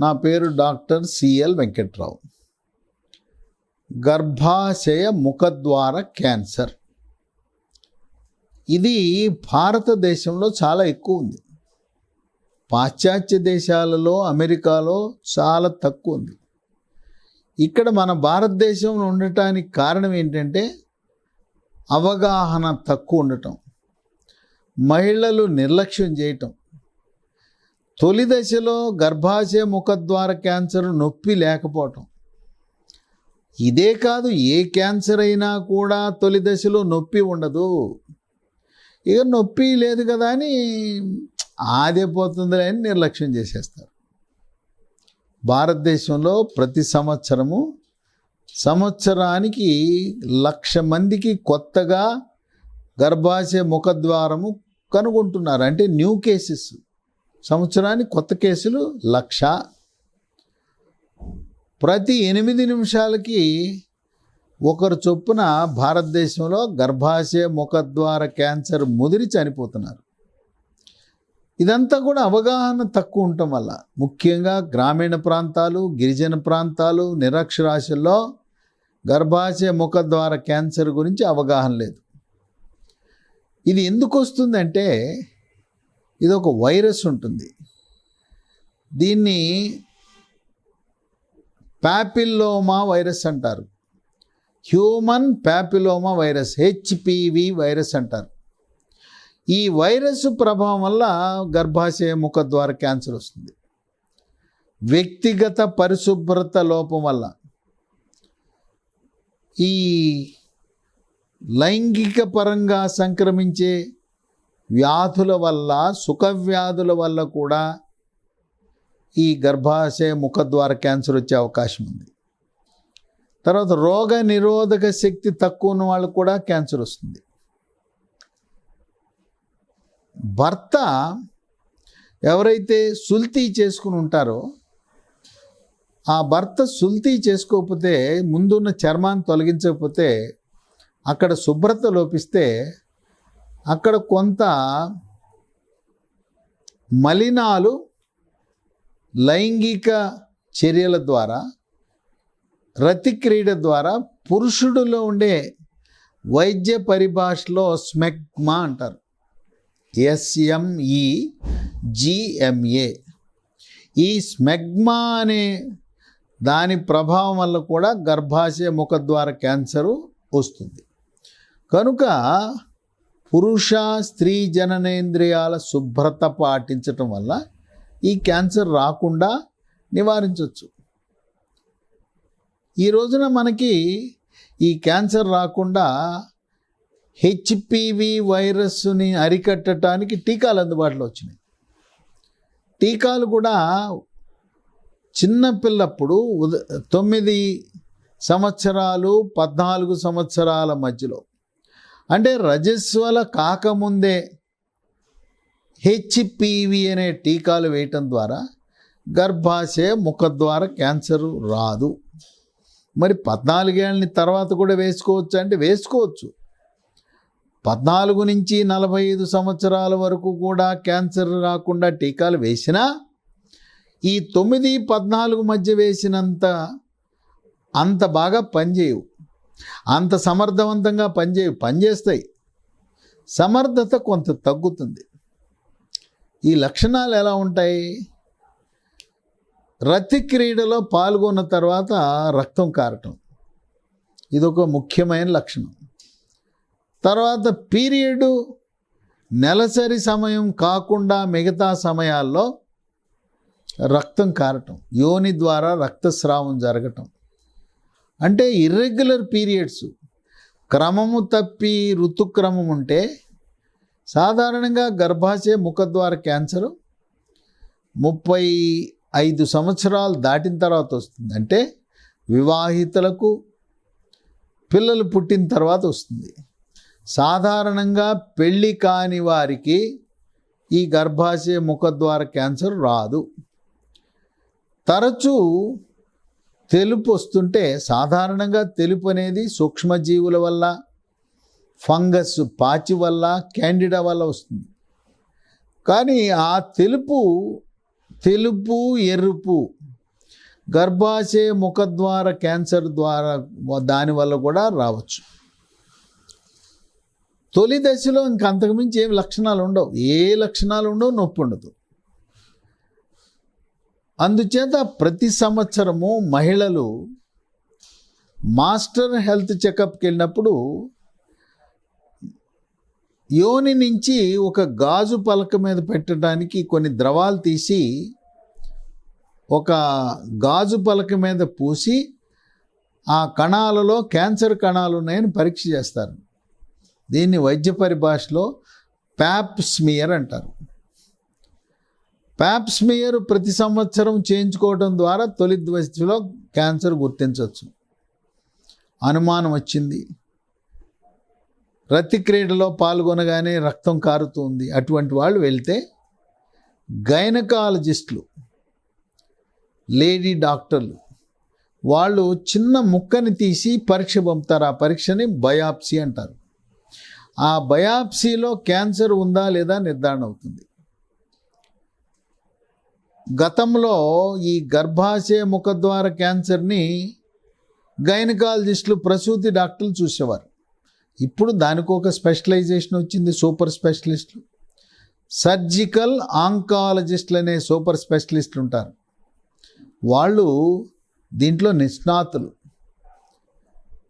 నా పేరు doctor CL Venkatrao. గర్భాశయ ముఖద్వార క్యాన్సర్. ఇది భారతదేశంలో చాలా ఎక్కువ ఉంది. పాశ్చాత్య దేశాలలో అమెరికాలో చాలా తక్కువ ఉంది. ఇక్కడ మన భారతదేశంలో ఉండటానికి కారణం ఏంటంటే అవగాహన తక్కువ ఉండటం. మహిళలు నిర్లక్ష్యం చేయటం. తొలి దశలో గర్భాశయ ముఖద్వార క్యాన్సర్ నొప్పి లేకపోవటం. ఇదే కాదు ఏ క్యాన్సర్ అయినా కూడా తొలి దశలో నొప్పి ఉండదు. ఇక నొప్పి లేదు కదా అని ఆదే పోతుందిలే అని నిర్లక్ష్యం చేసేస్తారు. భారతదేశంలో ప్రతి సంవత్సరము సంవత్సరానికి లక్ష మందికి కొత్తగా గర్భాశయ ముఖద్వారము కనుగొంటున్నారు. అంటే న్యూ కేసెస్. సంవత్సరానికి కొత్త కేసులు లక్ష. ప్రతి ఎనిమిది నిమిషాలకి ఒకరు చొప్పున భారతదేశంలో గర్భాశయ ముఖద్వార క్యాన్సర్ ముదిరి చనిపోతున్నారు. ఇదంతా కూడా అవగాహన తక్కువ ఉండటం వల్ల ముఖ్యంగా గ్రామీణ ప్రాంతాలు గిరిజన ప్రాంతాలు నిరక్షరాస్యుల్లో గర్భాశయ ముఖద్వార క్యాన్సర్ గురించి అవగాహన లేదు. ఇది ఎందుకు వస్తుందంటే ఇది ఒక వైరస్ ఉంటుంది. దీన్ని ప్యాపిల్లోమా వైరస్ అంటారు. Human papilloma virus HPV virus అంటారు. ఈ వైరస్ ప్రభావం వల్ల గర్భాశయ ముఖద్వార క్యాన్సర్ వస్తుంది. వ్యక్తిగత పరిశుభ్రత లోపం వల్ల. ఈ లైంగిక పరంగా సంక్రమించే వ్యాధుల వల్ల సుఖవ్యాధుల వల్ల కూడా ఈ గర్భాశయ ముఖద్వార క్యాన్సర్ వచ్చే అవకాశం ఉంది. తర్వాత రోగ నిరోధక శక్తి తక్కువ ఉన్న వాళ్ళకు కూడా క్యాన్సర్ వస్తుంది. భర్త ఎవరైతే సుల్తీ చేసుకుని ఉంటారో ఆ భర్త సుల్తీ చేసుకోకపోతే ముందున్న చర్మాన్ని తొలగించకపోతే అక్కడ శుభ్రత లోపిస్తే అక్కడ కొంత మలినాలు లైంగిక చర్యల ద్వారా రతిక్రీడ ద్వారా పురుషుడిలో ఉండే వైద్య పరిభాషలో స్మెగ్మా అంటారు. ఎస్ఎంఈ జిఎంఏ ఈ స్మెగ్మా అనే దాని ప్రభావం వల్ల కూడా గర్భాశయ ముఖద్వార క్యాన్సరు వస్తుంది. కనుక పురుష స్త్రీ జననేంద్రియాల శుభ్రత పాటించటం వల్ల ఈ క్యాన్సర్ రాకుండా నివారించవచ్చు. ఈ రోజున మనకి ఈ క్యాన్సర్ రాకుండా హెచ్పివి వైరస్ని అరికట్టడానికి టీకాలు అందుబాటులో వచ్చినాయి. టీకాలు కూడా చిన్నపిల్లప్పుడు ఉద తొమ్మిది సంవత్సరాలు పద్నాలుగు సంవత్సరాల మధ్యలో అంటే రజస్వల కాకముందే హెచ్పివి అనే టీకాలు వేయటం ద్వారా గర్భాశయ ముఖద్వార క్యాన్సర్ రాదు. మరి పద్నాలుగేళ్ళని తర్వాత కూడా వేసుకోవచ్చు? అంటే వేసుకోవచ్చు. పద్నాలుగు నుంచి నలభై ఐదు సంవత్సరాల వరకు కూడా క్యాన్సర్ రాకుండా టీకాలు వేసినా ఈ తొమ్మిది పద్నాలుగు మధ్య వేసినంత అంత బాగా పనిచేయవు. అంత సమర్థవంతంగా పనిచే పనిచేస్తాయి సమర్థత కొంత తగ్గుతుంది. ఈ లక్షణాలు ఎలా ఉంటాయి? రతి క్రీడలో పాల్గొన్న తర్వాత రక్తం కారటం. ఇదొక ముఖ్యమైన లక్షణం. తర్వాత పీరియడ్ నెలసరి సమయం కాకుండా మిగతా సమయాల్లో రక్తం కారటం. యోని ద్వారా రక్తస్రావం జరగటం. అంటే ఇర్రెగ్యులర్ పీరియడ్స్ క్రమము తప్పి ఋతుక్రమం ఉంటే సాధారణంగా గర్భాశయ ముఖద్వార క్యాన్సర్ ముప్పై ఐదు సంవత్సరాలు దాటిన తర్వాత వస్తుంది. అంటే వివాహితులకు పిల్లలు పుట్టిన తర్వాత వస్తుంది. సాధారణంగా పెళ్ళి కాని వారికి ఈ గర్భాశయ ముఖద్వార క్యాన్సర్ రాదు. తరచూ తెలుపు వస్తుంటే సాధారణంగా తెలుపు అనేది సూక్ష్మజీవుల వల్ల ఫంగస్ పాచి వల్ల క్యాండిడా వల్ల వస్తుంది. కానీ ఆ తెలుపు తెలుపు ఎరుపు గర్భాశయ ముఖద్వార క్యాన్సర్ ద్వారా దానివల్ల కూడా రావచ్చు. తొలి దశలో ఇంక అంతకుమించి ఏం లక్షణాలు ఉండవు. ఏ లక్షణాలు ఉండవు? నొప్పి ఉండదు. అందుచేత ప్రతి సంవత్సరము మహిళలు మాస్టర్ హెల్త్ చెకప్కి వెళ్ళినప్పుడు యోని నుంచి ఒక గాజు పలక మీద పెట్టడానికి కొన్ని ద్రవాలు తీసి ఒక గాజు పలక మీద పూసి ఆ కణాలలో క్యాన్సర్ కణాలు ఉన్నాయని పరీక్ష చేస్తారు. దీన్ని వైద్య పరిభాషలో ప్యాప్ స్మియర్ అంటారు. ప్యాప్స్మియర్ ప్రతి సంవత్సరం చేయించుకోవడం ద్వారా తొలి దశలో క్యాన్సర్ గుర్తించవచ్చు. అనుమానం వచ్చింది. రతి క్రీడలో పాల్గొనగానే రక్తం కారుతుంది. అటువంటి వాళ్ళు వెళ్తే గైనకాలజిస్టులు లేడీ డాక్టర్లు వాళ్ళు చిన్న ముక్కని తీసి పరీక్ష పంపుతారు. ఆ పరీక్షని బయాప్సీ అంటారు. ఆ బయాప్సీలో క్యాన్సర్ ఉందా లేదా నిర్ధారణ అవుతుంది. గతంలో ఈ గర్భాశయ ముఖద్వార క్యాన్సర్ని గైనకాలజిస్టులు ప్రసూతి డాక్టర్లు చూసేవారు. ఇప్పుడు దానికి ఒక స్పెషలైజేషన్ వచ్చింది సూపర్ స్పెషలిస్టులు. సర్జికల్ ఆంకాలజిస్టులు అనే సూపర్ స్పెషలిస్టులు ఉంటారు. వాళ్ళు దీంట్లో నిష్ణాతులు.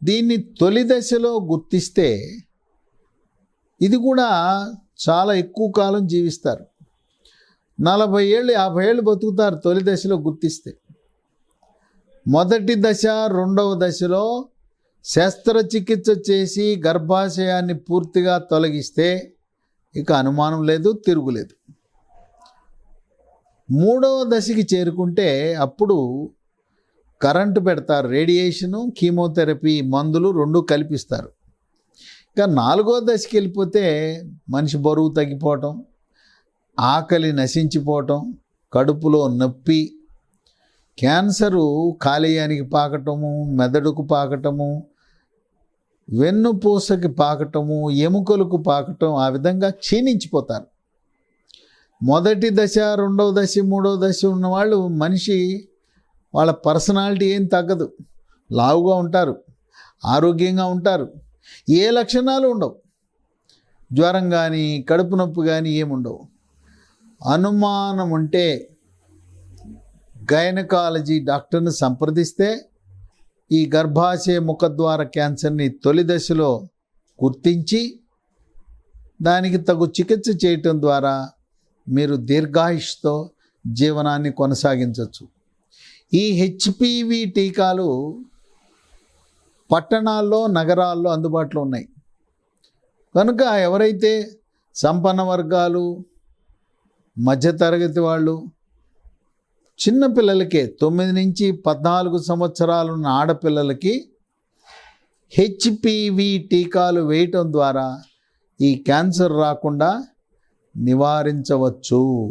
దీన్ని తొలి దశలో గుర్తిస్తే ఇది కూడా చాలా ఎక్కువ కాలం జీవిస్తారు. నలభై ఏళ్ళు యాభై ఏళ్ళు బతుకుతారు తొలి దశలో గుర్తిస్తే. మొదటి దశ రెండవ దశలో శస్త్రచికిత్స చేసి గర్భాశయాన్ని పూర్తిగా తొలగిస్తే ఇక అనుమానం లేదు తిరుగులేదు మూడవ దశకి చేరుకుంటే అప్పుడు కరెంటు పెడతారు రేడియేషను కీమోథెరపీ మందులు రెండు కల్పిస్తారు. ఇక నాలుగో దశకి వెళ్ళిపోతే మనిషి బరువు తగ్గిపోవటం ఆకలి నశించిపోవటం కడుపులో నొప్పి క్యాన్సరు కాలేయానికి పాకటము మెదడుకు పాకటము వెన్నుపూసకి పాకటము ఎముకలకు పాకటం ఆ విధంగా క్షీణించిపోతారు. మొదటి దశ రెండవ దశ మూడవ దశ ఉన్నవాళ్ళు మనిషి వాళ్ళ పర్సనాలిటీ ఏం తగ్గదు. లావుగా ఉంటారు ఆరోగ్యంగా ఉంటారు ఏ లక్షణాలు ఉండవు. జ్వరం కానీ కడుపు నొప్పి కానీ ఏముండవు. అనుమానం ఉంటే గైనకాలజీ డాక్టర్ని సంప్రదిస్తే ఈ గర్భాశయ ముఖద్వార క్యాన్సర్ని తొలి దశలో గుర్తించి దానికి తగు చికిత్స చేయటం ద్వారా మీరు దీర్ఘాయుష్తో జీవనాన్ని కొనసాగించవచ్చు. ఈ హెచ్పివి టీకాలు పట్టణాల్లో నగరాల్లో అందుబాటులో ఉన్నాయి. కనుక ఎవరైతే సంపన్న వర్గాలు మధ్యతరగతి వాళ్ళు చిన్నపిల్లలకే తొమ్మిది నుంచి పద్నాలుగు సంవత్సరాలు ఉన్న ఆడపిల్లలకి హెచ్పివి టీకాలు వేయటం ద్వారా ఈ క్యాన్సర్ రాకుండా నివారించవచ్చు.